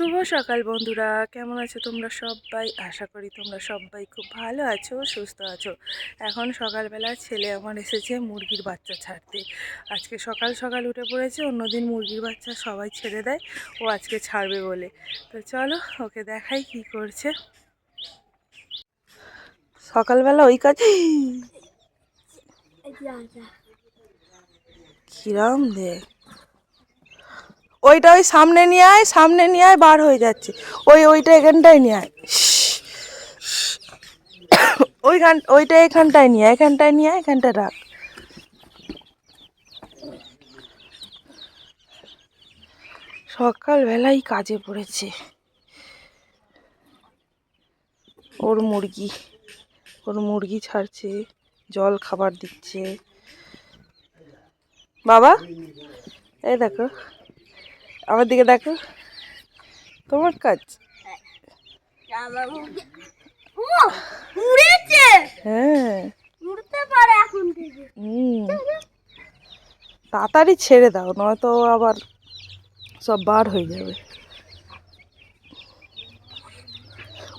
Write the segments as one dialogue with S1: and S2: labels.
S1: শুভ সকাল বন্ধুরা। কেমন আছো তোমরা সবাই? আশা করি তোমরা সবাই খুব ভালো আছো সুস্থ আছো। এখন সকালবেলা ছেলে আমার এসেছে মুরগির বাচ্চা ছাড়তে। আজকে সকাল সকাল উঠে পড়েছে অন্যদিন মুরগির বাচ্চা সবাই ছেড়ে দেয় ও আজকে ছাড়বে বলে। তো চলো ওকে দেখাই কি করছে। সকালবেলা ওই কাজ কিরম দেখ। ওইটা ওই সামনে নিয়ে আয় সামনে নিয়ে আয় বার হয়ে যাচ্ছে। ওই ওইটা এখানটায় নিয়ে আয়। ওইখান ওইটা এখানটায় নিয়ে আয়, এখানটায় নিয়ে আয়, এখানটায় রাখ। সকালবেলাই কাজে পড়েছে। ওর মুরগি ওর মুরগি ছাড়ছে জল খাবার দিচ্ছে। বাবা এই দেখো। আমার দিকে দেখো। তোমার কাজ? হ্যাঁ। তাড়াতাড়ি ছেড়ে দাও, নয়তো আবার সব বার হয়ে যাবে।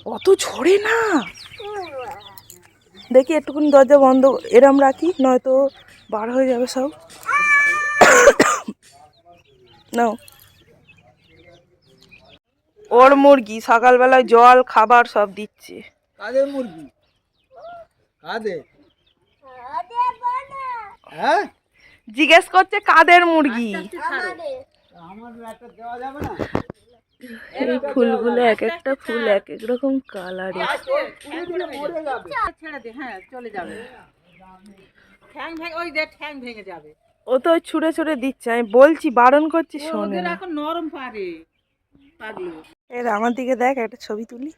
S1: অত ঝরে না। দেখি একটুখানি দরজা বন্ধ, এরম রাখি, নয়তো বার হয়ে যাবে সব। নাও। ওর মুরগি সকালবেলায় জল খাবার সব দিচ্ছে।
S2: কাদের মুরগি? কাদের? হ্যাঁ?
S1: জিজ্ঞেস করছে কাদের মুরগি?
S2: আমার একটা দেওয়া যাবে না?
S1: এই ফুলগুলো এক একটা ফুল এক এক রকম কালারের
S2: মরে
S3: ছেড়ে দে হ্যাঁ চলে যাবে। ঠ্যাং ভেঙে ওই দে ঠ্যাং ভেঙে যাবে।
S1: ও তো ছুঁড়ে ছুঁড়ে দিচ্ছে আমি বলছি বারণ করছি শোনে
S3: এখন নরম পারে পাগলো
S1: এর আমার দিকে দেখ একটা ছবি তুলি।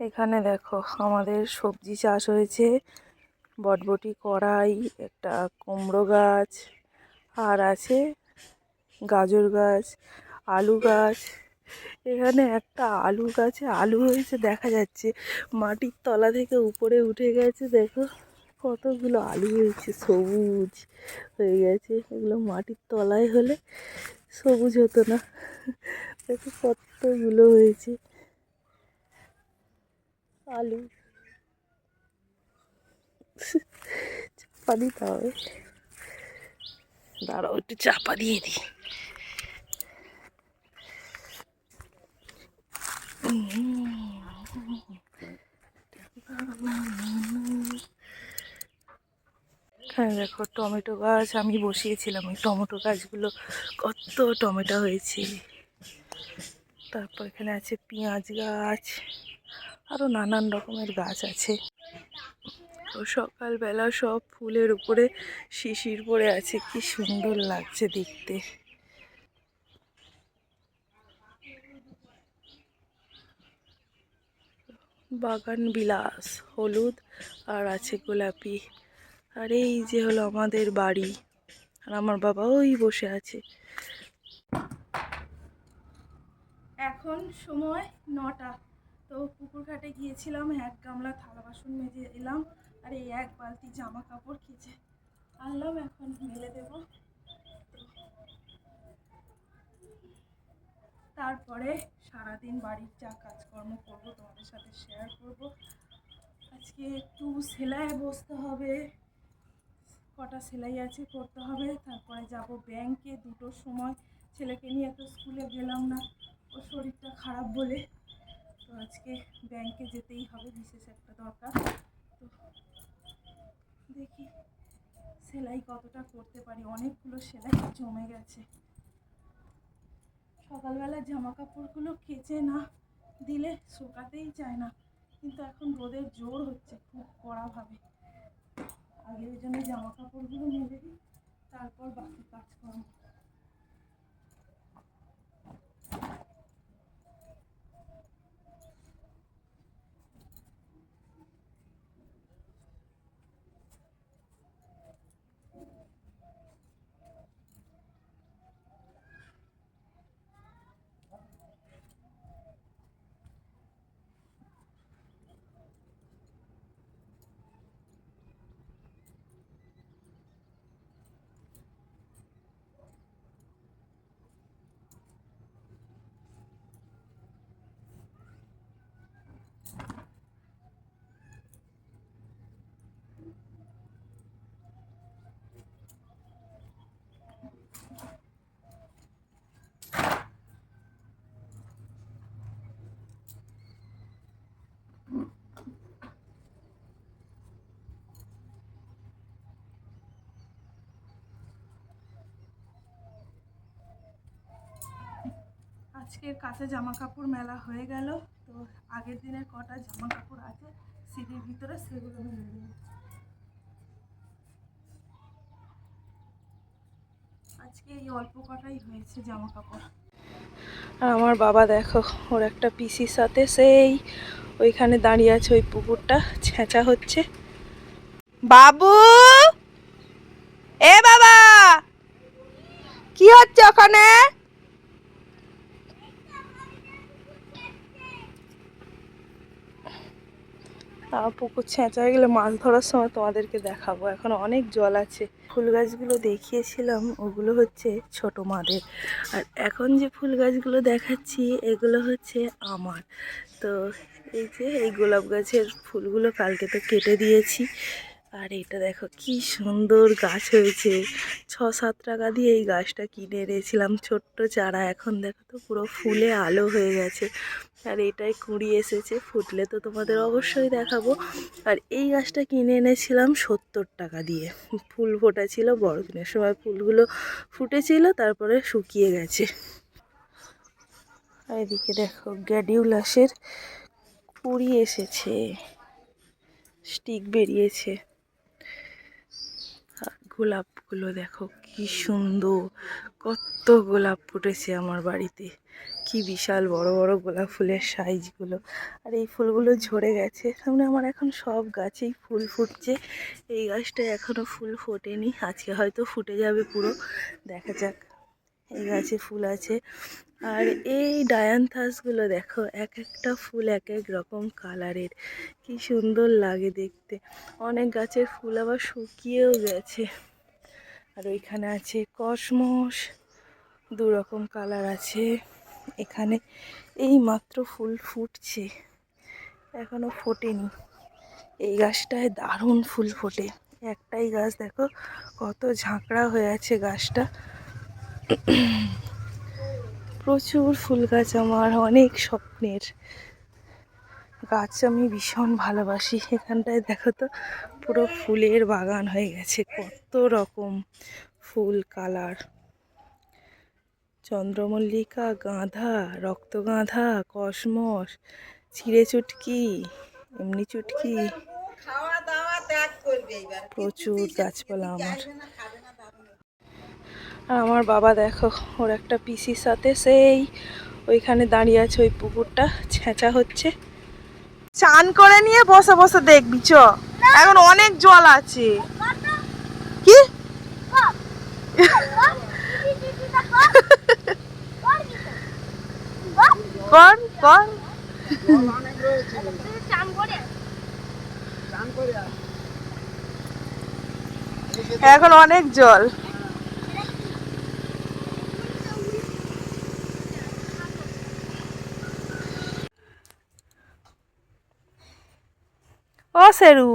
S1: এখানে দেখো আমাদের সবজি চাষ হয়েছে। বটবটি কড়াই একটা কুমড়ো গাছ আর আছে গাজর গাছ আলু গাছ। এখানে একটা আলু গাছে আলু হয়েছে দেখা যাচ্ছে। মাটির তলা থেকে উপরে উঠে গেছে দেখো। কতগুলো আলু হয়েছে সবুজ হয়ে গেছে। এগুলো মাটির তলায় হলে সবুজ হতো না। দেখো কতগুলো হয়েছে। আলু। চাপা দিতে হবে দাঁড়াও, একটু চাপা দিয়ে দিই। হ্যাঁ দেখো, টমেটো গাছ আমি বসিয়েছিলাম। ওই টমেটো গাছগুলো কত টমেটো হয়েছে। তারপর এখানে আছে পেঁয়াজ গাছ। আরও নানান রকমের গাছ আছে। তো সকালবেলা সব ফুলের উপরে শিশির পড়ে আছে। কি সুন্দর লাগছে দেখতে। বাগান বিলাস, হলুদ, আর আছে গোলাপি। আর এই যে হলো আমাদের বাড়ি। আর আমার বাবা ওই বসে আছে। এখন সময় নটা। তো পুকুর ঘাটে গিয়েছিলাম, এক গামলা থালা বাসন মেজে এলাম, আর এই এক বালতি জামা কাপড় কেচে আনলাম, এখন মেলে দেব। তারপরে সারাদিন বাড়ির যা কাজকর্ম করব, তোমাদের সাথে শেয়ার করব। আজকে একটু সেলাই বসতে হবে। কটা সেলাই আছে করতে হবে, তারপরে যাব ব্যাংকে দুটোর সময়। ছেলেকে নিয়ে তো স্কুলে গেলাম না, ওর শরীরটা খারাপ বলে। তো আজকে ব্যাংকে যেতেই হবে, বিশেষ একটা দরকার। তো দেখি সেলাই কতটা করতে পারি, অনেকগুলো সেলাই জমে গেছে। সকালবেলা জামা কাপড়গুলো কেচে না দিলে শুকাতেই চায় না, কিন্তু এখন রোদের জোর হচ্ছে খুব কড়াভাবে। আগে ওই জন্য জামা কাপড়গুলো মেলে দিই তারপর বাকি কাজ আজকের কাছে জামা কাপড় মেলা হয়ে গেল। তো আগের দিনের কটা জামা কাপড় আছে, সিঁড়ির ভিতরে সেগুলো মেলে আজকে এই অল্প কটাই হয়েছে জামা কাপড় আর আমার বাবা দেখো, ওর একটা পিসির সাথে সেই ওইখানে দাঁড়িয়ে আছে, ওই পুকুরটা ছেঁচা হচ্ছে। বাবু! এ বাবা! কি হচ্ছে ওখানে তাও পুকুর ছেঁচা হয়ে গেলে মাছ ধরার সময় তোমাদেরকে দেখাবো। এখন অনেক জল আছে। ফুল গাছগুলো দেখিয়েছিলাম, ওগুলো হচ্ছে ছোট মাদের। আর এখন যে ফুল গাছগুলো দেখাচ্ছি, এগুলো হচ্ছে আমার। তো এই যে এই গোলাপ গাছের ফুলগুলো কালকে তো কেটে দিয়েছি। আর, এটা দেখো কি সুন্দর গাছ হয়েছে। ছ, সাত টাকা দিয়ে এই গাছটা কিনে এনেছিলাম, ছোট্ট চারা। এখন দেখো তো পুরো ফুলে আলো হয়ে গেছে। আর এটাই কুড়ি এসেছে, ফুটলে তো তোমাদের অবশ্যই দেখাবো। আর এই গাছটা কিনে এনেছিলাম সত্তর টাকা দিয়ে। ফুল ফোটা ছিল বড়দিনের সময় ফুলগুলো ফুটেছিল, তারপরে শুকিয়ে গেছে। আর এদিকে দেখো গ্যাডিউলাসের কুড়ি এসেছে, স্টিক বেরিয়েছে। গোলাপগুলো দেখো কি সুন্দর। কত গোলাপ ফুটেছে আমার বাড়িতে। কি বিশাল বড় বড় গোলাপ ফুলের সাইজগুলো। আর এই ফুলগুলো ঝরে গেছে। সামনে আমার এখন সব গাছেই ফুল ফুটছে। এই গাছটায় এখনও ফুল ফোটেনি। আজকে হয়তো ফুটে যাবে পুরো। দেখা যাক। এই গাছে ফুল আছে। আর এই ডায়ান্থাসগুলো দেখো, এক একটা ফুল এক এক রকম কালারের। কি সুন্দর লাগে দেখতে। অনেক গাছের ফুল আবার শুকিয়েও গেছে। আর ওইখানে আছে কসমস দু রকম কালার আছে। এখানে এই মাত্র ফুল ফুটছে, এখনও ফোটেনি। এই গাছটায় দারুণ ফুল ফোটে। একটাই গাছ দেখো, কত ঝাঁকড়া হয়ে আছে গাছটা। প্রচুর ফুল গাছ আমার, অনেক স্বপ্নের। গাছ আমি ভীষণ ভালোবাসি। এখানটায় দেখো তো পুরো ফুলের বাগান হয়ে গেছে। কত রকম ফুল কালার। চন্দ্রমল্লিকা গাঁধা রক্তগাঁধা কসমস চিড়ে চুটকি এমনি চুটকি। প্রচুর গাছপালা আমার। আর আমার বাবা দেখো ওর একটা পিসির সাথে সেই ওইখানে দাঁড়িয়ে আছে ওই পুকুরটা ছেঁচা হচ্ছে। চান করে নিয়ে বসে বসে দেখবি, চ। এখন অনেক জল আছে। কি? কর কর। এখন অনেক জল। সেরু।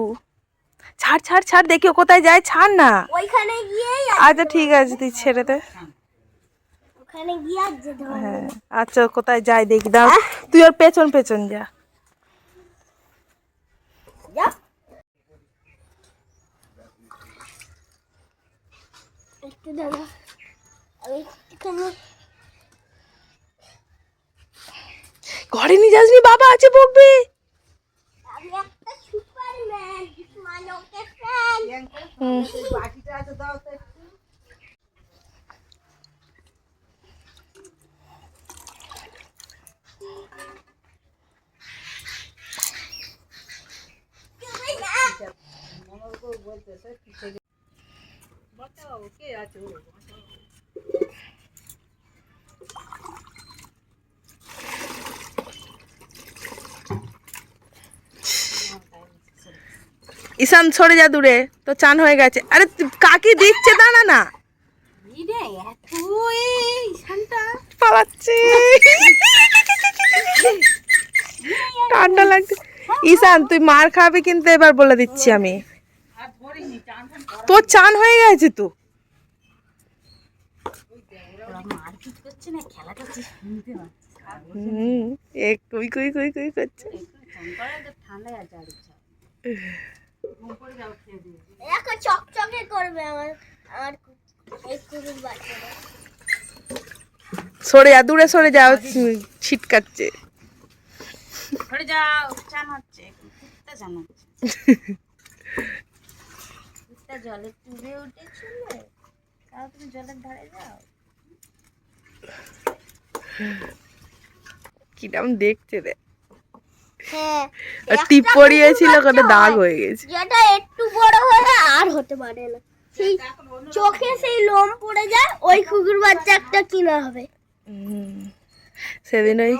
S1: ছাড় ছাড় ছাড় দেখি ও কোথায় যায় ছাড় না।
S4: ওইখানে গিয়েই
S1: আচ্ছা ঠিক আছে তুই ছেড়ে দে।
S4: ওখানে গিয়ে
S1: হ্যাঁ আচ্ছা কোথায় যায় দেখি দাও তুই ওর পেছন পেছন যা।
S4: যা। একটু দাঁড়া। আমি
S1: ঘরে নিয়ে যাসনি বাবা আছে বকবে।
S3: বলতেছে পিছে গিয়ে- বাঁচাও, কে আছে
S1: ঈশান সরে যা দূরে তো চান হয়ে গেছে। আরে কাকি দিচ্ছে দাঁড়া না। পালাচ্ছে। ঠান্ডা লাগছে। ঈশান তুই মার খাবি কিন্তু এবার বলে দিচ্ছি আমি। তোর চান হয়ে গেছে তো। হুম এ কুই কুই কুই কুই করছে।
S3: ঘুম
S4: দেখো চকচকে করবে আমার আমার এই কুকুর বাচ্চাটা
S1: সরে যা দূরে সরে যাও ছিটকাচ্ছে।
S3: সরে যাও চান হচ্ছে কুত্তা চান হচ্ছে। কুত্তা জলে তুলে উঠেছিল তাও তুমি জলের ধারে যাও।
S1: কিরম দেখতে রে?
S4: হ্যাঁ।
S1: আর টিপ পরিয়েছিল ওখানে দাগ হয়ে। গেছে।
S4: যেটা একটু বড় হলে আর হতে পারে না। সেই চোখে সেই লোম পড়ে যায় ওই কুকুর বাচ্চা একটা কিনা হবে।
S1: সেদিন ওই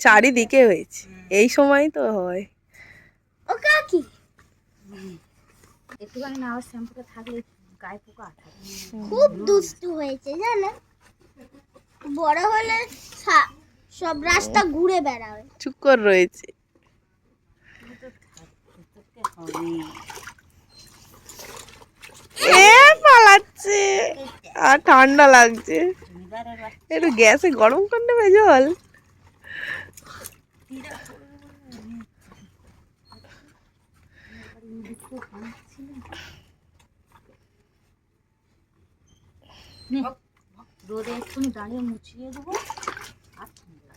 S1: চারিদিকে হয়েছে। এই সময় তো হয়।
S4: ও কাকি।
S3: একটুখানি না আবার শ্যাম্পুটা থাকলে গায়ে পোকা
S4: খুব দুষ্টু হয়েছে জানেন বড় হলে সব রাস্তা ঘুরে বেড়াবে।
S1: চুপ করে রয়েছে। এ পালাচ্ছে। আর ঠান্ডা লাগছে। একটু গ্যাসে গরম করে নেবে জল।
S3: রোদে একটুখানি দাঁড়িয়ে মুছিয়ে দেবো। আর ঠান্ডা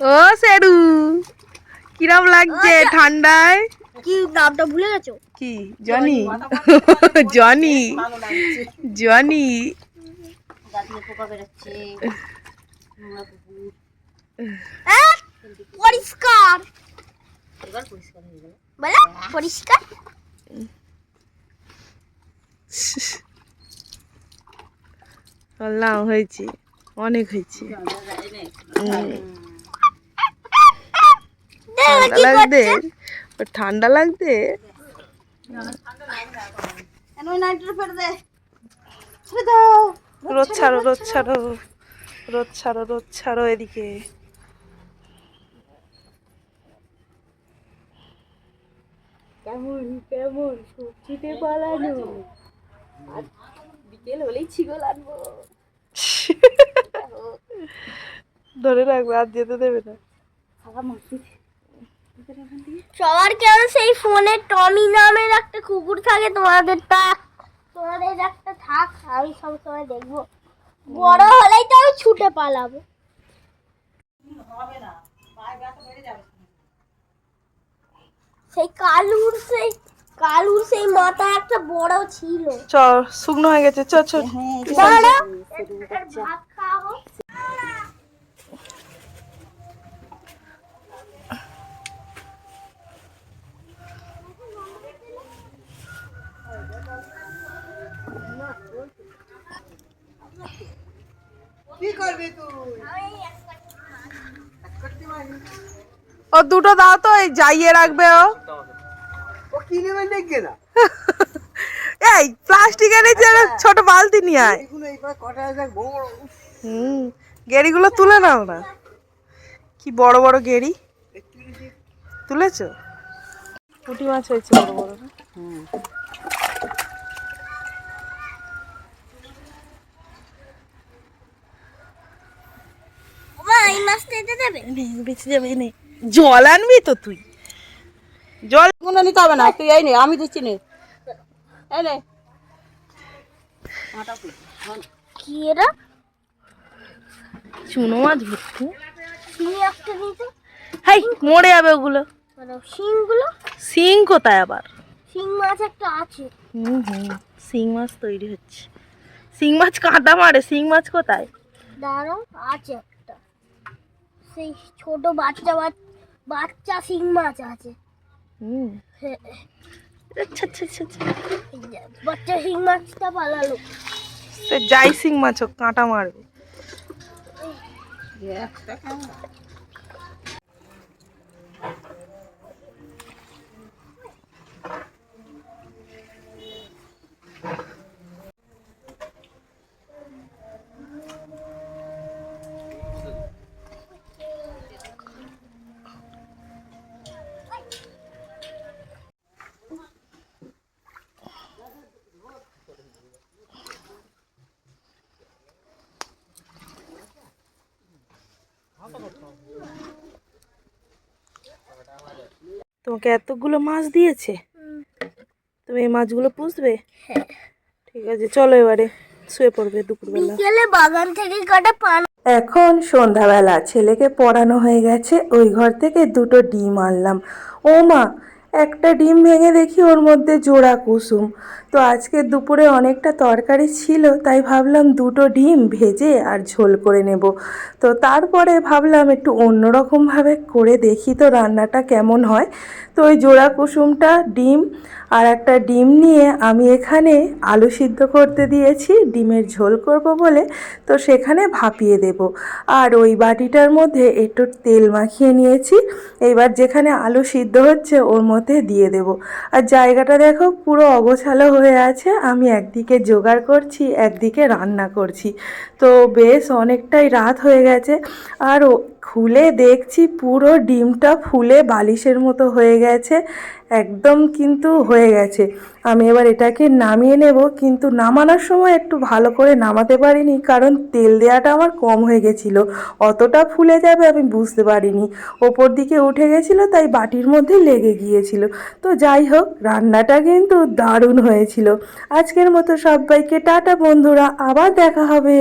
S1: ও সেরু কিরম লাগছে ঠান্ডায়?
S4: কি নামটা ভুলে গেছো?
S1: কি জনি? Johnny Johnny?
S4: পরিষ্কার।
S3: এবার পরিষ্কার হয়ে গেল
S4: বলে পরিষ্কার?
S1: বললাম হয়েছে। অনেক হয়েছে। ঠান্ডা লাগতে ঠান্ডা লাগতে
S4: দে?
S1: রোদ ছাড়ো রোদ ছাড়ো। রোদ ছাড়ো রোদ ছাড়ো এদিকে। কেমন কেমন সবজিতে পালানো? বিকেল হলেই ছিগল আনব। ধরে রাখবে আর যেতে দেবে না।
S4: সবার কেমন সেই ফোনে টমি নামের একটা কুকুর থাকে তোমাদের তা তোমাদের একটা থাক আমি সবসময় দেখব। বড় হলেই তো আমি ছুটে পালাবো। সেই কালুর সেই কালুর সেই মাথা একটা বড় ছিল।
S1: চ শুকনো হয়ে গেছে চ চ
S4: দাঁড়া, ভাত খাওয়াবো
S2: কি করবি তুই?
S1: ও দুটো দাও তো এই যাইয়ে রাখবে ও।
S2: ও দেখবে না।
S1: এই প্লাস্টিক এনেছে ছোট বালতি নিয়ে আয়। হুম গেড়িগুলো তুলে নাও না। কি বড় বড় গেড়ি। তুলেছো? পুঁটি মাছ হয়েছে বড় বড় না?
S4: মা এই মাছটা এতে দেবে?
S1: এই নে, বেঁচে যাবে এই জল আনবি তো তুই। জল
S3: কোনো নিতে হবে না তুই এই নে আমি দিচ্ছি নে। এই নে।
S4: কি এরা
S1: চুনো মাছ ভর্তি
S4: শিং একটা নিতে
S1: হাই মরে যাবে ওগুলো।
S4: মানে শিংগুলো?
S1: শিং কোথায় আবার?
S4: শিং মাছ একটা আছে।
S1: হুম হুম শিং মাছ তৈরি হচ্ছে। শিং মাছ কাঁটা মারে শিং মাছ কোথায়?
S4: দাঁড়াও আছে একটা। সেই ছোট বাচ্চা বাচ- বাচ্চা শিং মাছ আছে।
S1: হুম।
S4: হ্যাঁ,
S1: আচ্ছা আচ্ছা আচ্ছা আচ্ছা।
S4: বাচ্চা শিং মাছটা পালালো
S1: সে যাই শিং মাছ হোক কাঁটা মারবে। তোমাকে এতগুলো মাছ দিয়েছে? তুমি এই মাছগুলো পুষবে?
S4: হ্যাঁ।
S1: ঠিক আছে চলো এবারে শুয়ে পড়বে দুপুরবেলা।
S4: বিকেলে বাগান থেকে কাটা পান
S1: এখন সন্ধ্যাবেলা ছেলেকে পড়ানো হয়ে গেছে ওই ঘর থেকে দুটো ডিম আনলাম। ও মা একটা ডিম ভেঙে দেখি ওর মধ্যে জোড়া কুসুম। তো আজকে দুপুরে অনেকটা তরকারি ছিল, তাই ভাবলাম দুটো ডিম ভেজে আর ঝোল করে নেব। তো তারপরে ভাবলাম একটু অন্যরকমভাবে করে দেখি তো রান্নাটা কেমন হয়। তো ওই জোড়া কুসুমটা, ডিম আর একটা ডিম নিয়ে আমি এখানে আলু সিদ্ধ করতে দিয়েছি, ডিমের ঝোল করব বলে। তো সেখানে ভাপিয়ে দেব। আর ওই বাটিটার মধ্যে একটু তেল মাখিয়ে নিয়েছি। এবার যেখানে আলু সিদ্ধ হচ্ছে ওর মধ্যে দিয়ে দেব। আর জায়গাটা দেখো পুরো অগোছালো হয়ে আছে। আমি একদিকে জোগাড় করছি, একদিকে রান্না করছি। তো বেশ অনেকটাই রাত হয়ে গেছে। আর খুলে দেখছি, পুরো ডিমটা ফুলে বালিশের মতো হয়ে গেছে, একদম কিন্তু হয়ে গেছে। আমি এবার এটাকে নামিয়ে নেব, কিন্তু নামানোর সময় একটু ভালো করে নামাতে পারিনি, কারণ তেল দেওয়াটা আমার কম হয়ে গেছিল। অতটা ফুলে যাবে আমি বুঝতে পারিনি। ওপর দিকে উঠে গেছিল, তাই বাটির মধ্যে লেগে গিয়েছিল। তো যাই হোক, রান্নাটা কিন্তু দারুণ হয়েছিল। আজকের মতো সবাইকে টাটা বন্ধুরা, আবার দেখা হবে।